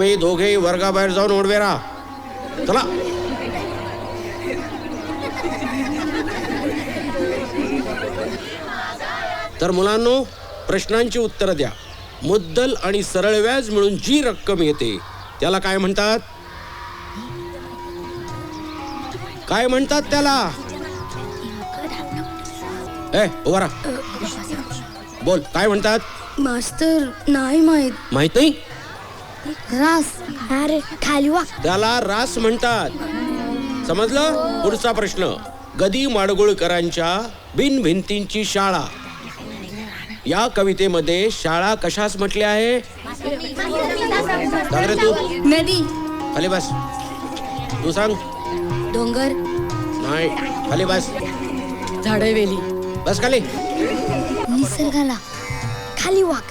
तुम्ही दोघेही वर्गाबाहेर जाऊन उडवे राहा चला. तर मुलांनो प्रश्नांची उत्तरं द्या. मुद्दल आणि सरळ व्याज मिळून जी रक्कम येते त्याला काय म्हणतात? काय म्हणतात त्याला? ए उभा राहा. बोल काय म्हणतात? मास्तर नाही माहीत. माहीत नाही? रास अरे खाली वा त्याला रास म्हणतात. समजलं? पुढचा प्रश्न. गदी माडगुळकरांच्या बिन भिंतींची शाळा. या कवितेमध्ये शाळा कशास म्हटले आहे? सांग रे तू? नदी. खाली बस. तू सांग. डोंगर. नाही. खाली बस. झाडे वेली बस खाली. निसर्गाला खाली वाक.